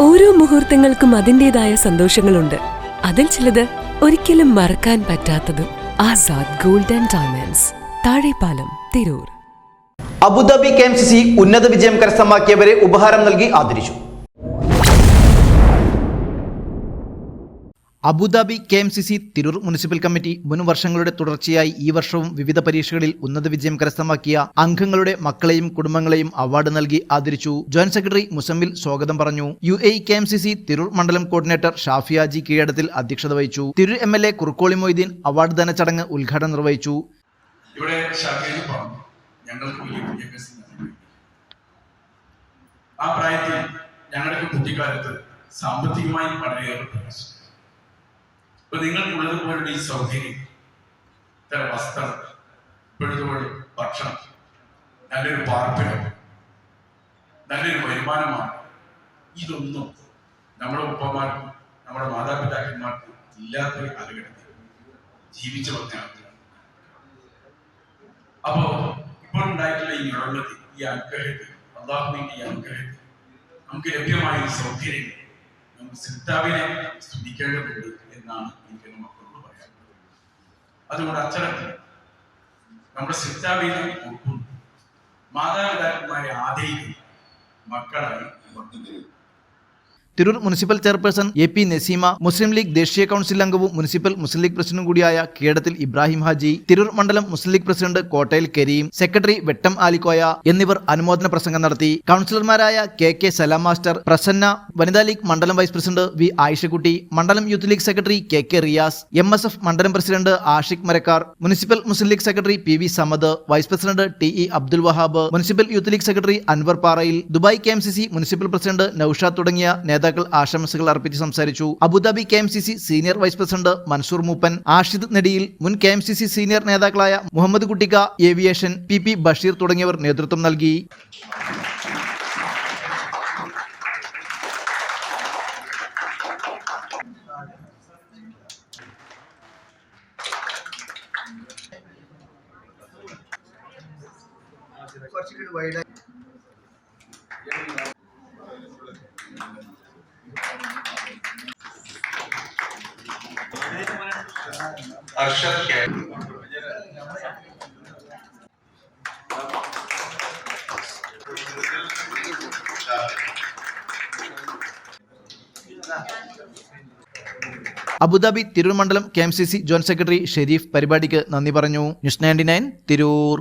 ഓരോ മുഹൂർത്തങ്ങൾക്കും അതിന്റെതായ സന്തോഷങ്ങളുണ്ട്. അതിൽ ചിലത് ഒരിക്കലും മറക്കാൻ പറ്റാത്തതും Azad golden diamonds Thazhepalam Tirur. Abu Dhabi K M C C ഉന്നത വിജയം കരസ്ഥമാക്കിയവരെ ഉപഹാരം നൽകി ആദരിച്ചു. Abu Dhabi K M C C Tirur municipal committee മുൻ വർഷങ്ങളുടെ തുടർച്ചയായി ഈ വർഷവും വിവിധ പരീക്ഷകളിൽ ഉന്നത വിജയം കരസ്ഥമാക്കിയ അംഗങ്ങളുടെ മക്കളെയും കുടുംബങ്ങളെയും അവാർഡ് നൽകി ആദരിച്ചു. ജോയിന്റ് സെക്രട്ടറി മുസമ്മിൽ സ്വാഗതം പറഞ്ഞു. U A K M C C Tirur മണ്ഡലം കോർഡിനേറ്റർ ഷാഫിയാജി കീഴടത്തിൽ അധ്യക്ഷത വഹിച്ചു. Tirur M L A Kurukkoli Moideen award ദാന ചടങ്ങ് ഉദ്ഘാടനം നിർവഹിച്ചു. ഇവിടെ ആ പ്രായത്തിൽ സാമ്പത്തികമായി വളരെയേറെ പ്രയാസം ഇപ്പൊ നിങ്ങൾക്കുള്ളതുപോലുള്ള ഈ സൗകര്യം ഇത്ര വസ്ത്രം ഇപ്പോഴതുപോലെ ഭക്ഷണം നല്ലൊരു പാർപ്പിടം നല്ലൊരു വരുമാനമാണ്. ഇതൊന്നും നമ്മുടെ ഉപ്പമാർക്കും നമ്മുടെ മാതാപിതാക്കന്മാർക്കും ഇല്ലാത്തൊരു കാലഘട്ടത്തിൽ ജീവിച്ചു വന്ന അപ്പോ ഇപ്പോൾ ഉണ്ടായിട്ടുള്ള ഈ നിറവതി ഈ അനുഗ്രഹത്തിൽ അള്ളാഹുവിന്റെ ഈ അനുഗ്രഹത്തിൽ നമുക്ക് ലഭ്യമായ ഈ സൗകര്യം നമുക്ക് സിദ്ധാവിനെ സ്തുതിക്കേണ്ടതുണ്ട് എന്നാണ് എനിക്ക് മക്കളോട് പറയാനുള്ളത്. അതുകൊണ്ട് അച്ചടക്കം. നമ്മുടെ സിദ്ധാവിനെ ഉൾക്കൊണ്ടു മാതാപിതാക്കന്മാരെ ആദരിക്കുന്നു. മക്കളായി വർദ്ധിക്കുന്നു Tirur municipal chairperson A P Naseema Muslim League ദേശീയ കൗൺസിൽ അംഗവും മുനിസിപ്പൽ മുസ്ലിം ലീഗ് പ്രസിഡന്റും കൂടിയായ കീഴടത്തിൽ ഇബ്രാഹിം ഹാജി തിരൂർ മണ്ഡലം മുസ്ലിം ലീഗ് പ്രസിഡന്റ് കോട്ടയിൽ കരീം സെക്രട്ടറി വെട്ടം ആലിക്കോയ എന്നിവർ അനുമോദന പ്രസംഗം നടത്തി. കൗൺസിലർമാരായ K K Salam master Prasanna Vanitha league മണ്ഡലം വൈസ് പ്രസിഡന്റ് വി ആയിഷക്കുട്ടി മണ്ഡലം youth league secretary K K Riyas M S F മണ്ഡലം president Ashiq Marakkar municipal Muslim league secretary P V Samad vice president T E Abdul Wahab municipal youth league secretary Anwar Parayil Dubai K municipal president Naushad തുടങ്ങിയ നേതാക്കൾ ആശംസകൾ അർപ്പിച്ച് സംസാരിച്ചു. Abu Dhabi K senior vice president Mansoor Moopan Ashid Nediyil മുൻ K senior നേതാക്കളായ Muhammad കുട്ടിക്ക aviation P P Basheer തുടങ്ങിയവർ നേതൃത്വം നൽകി. അർഷദ് അബുദാബി തിരൂർ മണ്ഡലം K M C C joint secretary Sharif പരിപാടിക്ക് നന്ദി പറഞ്ഞു. News ninety nine Tirur.